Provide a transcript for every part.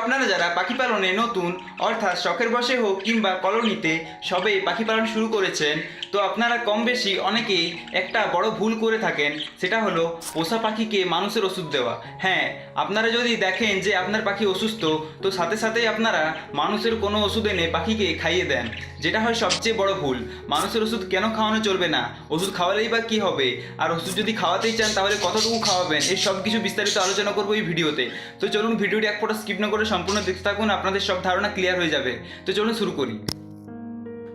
আপনারা যারা পাখি পালনে নতুন, অর্থাৎ শখের বসে হোক কিংবা কলোনিতে সবে পাখি পালন শুরু করেছেন, তো আপনারা কম বেশি অনেকেই একটা বড় ভুল করে থাকেন, সেটা হলো পোষা পাখিকে মানুষের ওষুধ দেওয়া। হ্যাঁ আপনারা যদি দেখেন যে আপনার পাখি অসুস্থ, তো সাথে সাথেই আপনারা মানুষের কোনো ওষুধ এনে পাখিকে খাইয়ে দেন, যেটা হয় সবচেয়ে বড় ভুল। মানুষের ওষুধ কেন খাওয়ানো চলবে না? ওষুধ খাওয়ালেই বা কি হবে? আর ওষুধ যদি খাওয়াতেই চান, তাহলে কতটুকু খাওয়াবেন? এই সব কিছু বিস্তারিত আলোচনা করব এই ভিডিওতে। তো চলুন ভিডিওটি এক ফোটা স্কিপ না করে সম্পূর্ণ দেখতে থাকুন, আপনাদের সব ধারণা ক্লিয়ার হয়ে যাবে। তো চলুন শুরু করি।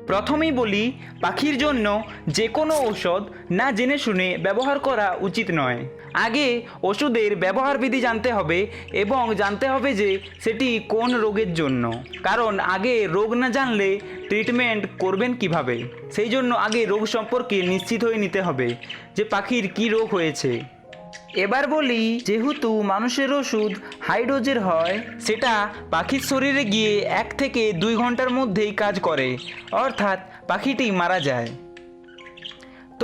প্রথমেই বলি, পাখির জন্য যে কোনো ঔষধ না জেনে শুনে ব্যবহার করা উচিত নয়। আগে ওষুধের ব্যবহার বিধি জানতে হবে এবং জানতে হবে যে সেটি কোন রোগের জন্য। কারণ আগে রোগ না জানলে ট্রিটমেন্ট করবেন কীভাবে? সেই জন্য আগে রোগ সম্পর্কে নিশ্চিত হয়ে নিতে হবে যে পাখির কী রোগ হয়েছে। এবার বলি, যেহেতু মানুষের ওষুধ হাইড্রোজের হয়, সেটা পাখির শরীরে গিয়ে এক থেকে দুই ঘণ্টার মধ্যেই কাজ করে। অর্থাৎ পাখিটি মারা যায়।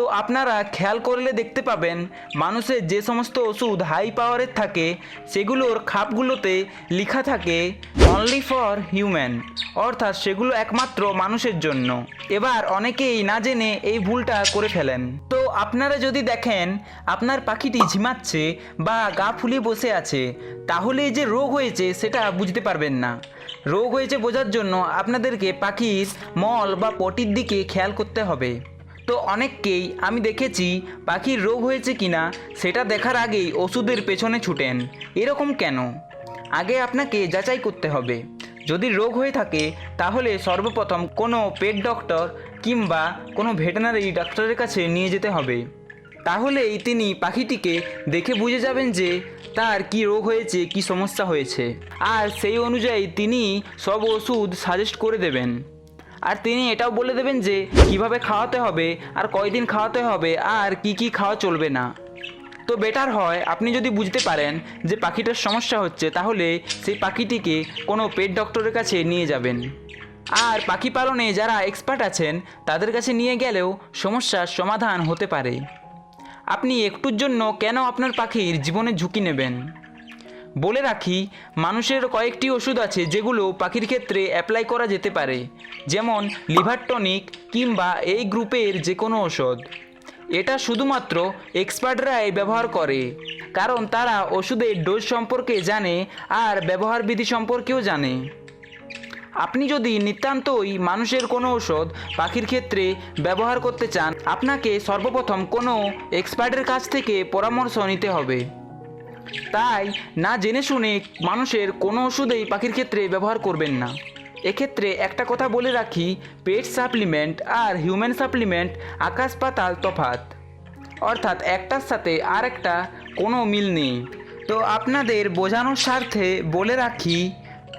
তো আপনারা খেয়াল করলে দেখতে পাবেন, মানুষের যে সমস্ত ওষুধ হাই পাওয়ারের থাকে, সেগুলোর খাপগুলোতে লেখা থাকে অনলি ফর হিউম্যান অর্থাৎ সেগুলো একমাত্র মানুষের জন্য। এবার অনেকেই না জেনে এই ভুলটা করে ফেলেন। তো আপনারা যদি দেখেন, আপনার পাখিটি ঝিমাচ্ছে বা গা ফুলিয়ে বসে আছে, তাহলে যে রোগ হয়েছে সেটা বুঝতে পারবেন না। রোগ হয়েছে বোঝার জন্য আপনাদেরকে পাখির মল বা পটির দিকে খেয়াল করতে হবে। তো অনেককেই আমি দেখেছি পাখির রোগ হয়েছে কিনা, সেটা দেখার আগেই ওষুধের পেছনে ছুটেন। এরকম কেন? আগে আপনাকে যাচাই করতে হবে। যদি রোগ হয়ে থাকে, তাহলে সর্বপ্রথম কোনো পেট ডক্টর কিংবা কোনো ভেটেনারি ডাক্তারের কাছে নিয়ে যেতে হবে। তাহলেই তিনি পাখিটিকে দেখে বুঝে যাবেন যে তার কি রোগ হয়েছে, কি সমস্যা হয়েছে। আর সেই অনুযায়ী তিনি সব ওষুধ সাজেস্ট করে দেবেন। আর তিনি এটাও বলে দেবেন যে, কীভাবে খাওয়াতে হবে? আর কয়দিন খাওয়াতে হবে? আর কি কি খাওয়া চলবে না? তো বেটার হয়, আপনি যদি বুঝতে পারেন যে পাখিটার সমস্যা হচ্ছে, তাহলে সেই পাখিটিকে কোনো পেট ডক্টরের কাছে নিয়ে যাবেন। আর পাখি পালনে যারা এক্সপার্ট আছেন, তাদের কাছে নিয়ে গেলেও সমস্যার সমাধান হতে পারে। আপনি একটুর জন্য কেন আপনার পাখির জীবনে ঝুঁকি নেবেন? বলে রাখি, মানুষের কয়েকটি ওষুধ আছে যেগুলো পাখির ক্ষেত্রে অ্যাপ্লাই করা যেতে পারে, যেমন লিভার টনিক কিংবা এই গ্রুপের যে কোনো ওষুধ। এটা শুধুমাত্র এক্সপার্টরাই ব্যবহার করে, কারণ তারা ওষুধের ডোজ সম্পর্কে জানে আর ব্যবহার বিধি সম্পর্কেও জানে। আপনি যদি নিতান্তই মানুষের কোনো ওষুধ পাখির ক্ষেত্রে ব্যবহার করতে চান, আপনাকে সর্বপ্রথম কোনো এক্সপার্টের কাছ থেকে পরামর্শ নিতে হবে। তাই না জেনে শুনে মানুষের কোনো ওষুধেই পাখির ক্ষেত্রে ব্যবহার করবেন না। এক্ষেত্রে একটা কথা বলে রাখি, পেট সাপ্লিমেন্ট আর হিউম্যান সাপ্লিমেন্ট আকাশ পাতাল তফাত অর্থাৎ একটার সাথে আর একটা কোনো মিল নেই। তো আপনাদের বোঝানোর স্বার্থে বলে রাখি,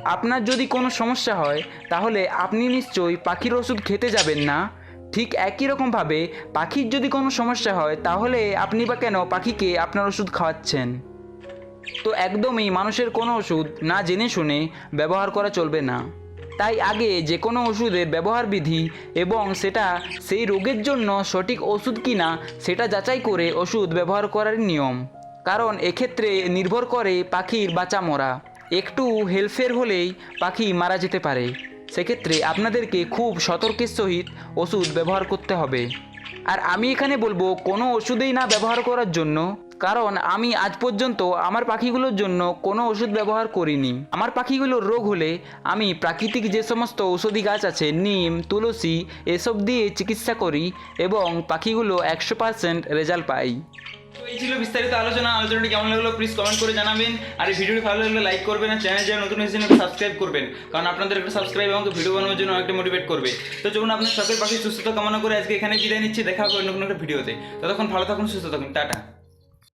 আপনার যদি কোনো সমস্যা হয়, তাহলে আপনি নিশ্চয়ই পাখির ওষুধ খেতে যাবেন না। ঠিক একই রকমভাবে পাখির যদি কোনো সমস্যা হয়, তাহলে আপনি বা কেন পাখিকে আপনার ওষুধ খাওয়াচ্ছেন? তো একদমই মানুষের কোনো ওষুধ না জেনে শুনে ব্যবহার করা চলবে না। তাই আগে যে কোনো ওষুধের ব্যবহার বিধি এবং সেটা সেই রোগের জন্য সঠিক ওষুধ কিনা, সেটা যাচাই করে ওষুধ ব্যবহার করার নিয়ম। কারণ এক্ষেত্রে নির্ভর করে পাখির বাঁচা মরা। একটু হেলফের হলেই পাখি মারা যেতে পারে। সেক্ষেত্রে আপনাদেরকে খুব সতর্কের সহিত ওষুধ ব্যবহার করতে হবে। আর আমি এখানে বলব, কোনো ওষুধেই না ব্যবহার করার জন্য কারণ আমি আজ পর্যন্ত আমার পাখিগুলোর জন্য কোনো ওষুধ ব্যবহার করিনি। আমার পাখিগুলোর রোগ হলে আমি প্রাকৃতিক যে সমস্ত ঔষধি গাছ আছে, নিম, তুলসী এসব দিয়ে চিকিৎসা করি এবং পাখিগুলো একশো পার্সেন্ট রেজাল্ট পাই। এই ছিল বিস্তারিত আলোচনা। আলোচনাটি কেমন লাগল প্লিজ কমেন্ট করে জানাবেন। আর এই ভিডিওটি ভালো লাগলে লাইক করবেন আর চ্যানেল যারা নতুন এসেছেন সাবস্ক্রাইব করবেন। কারণ আপনাদের একটা সাবস্ক্রাইব আমাকে ভিডিও বানানোর জন্য অনেকটা মোটিভেট করবে। তো চলুন আপনার সকল পাখি সুস্থতা কামনা করে আজকে এখানে বিদায় নিচ্ছি। দেখা হবে অন্য কোনো একটা ভিডিওতে ততক্ষণ ভালো থাকুন, সুস্থ থাকুন। টাটা।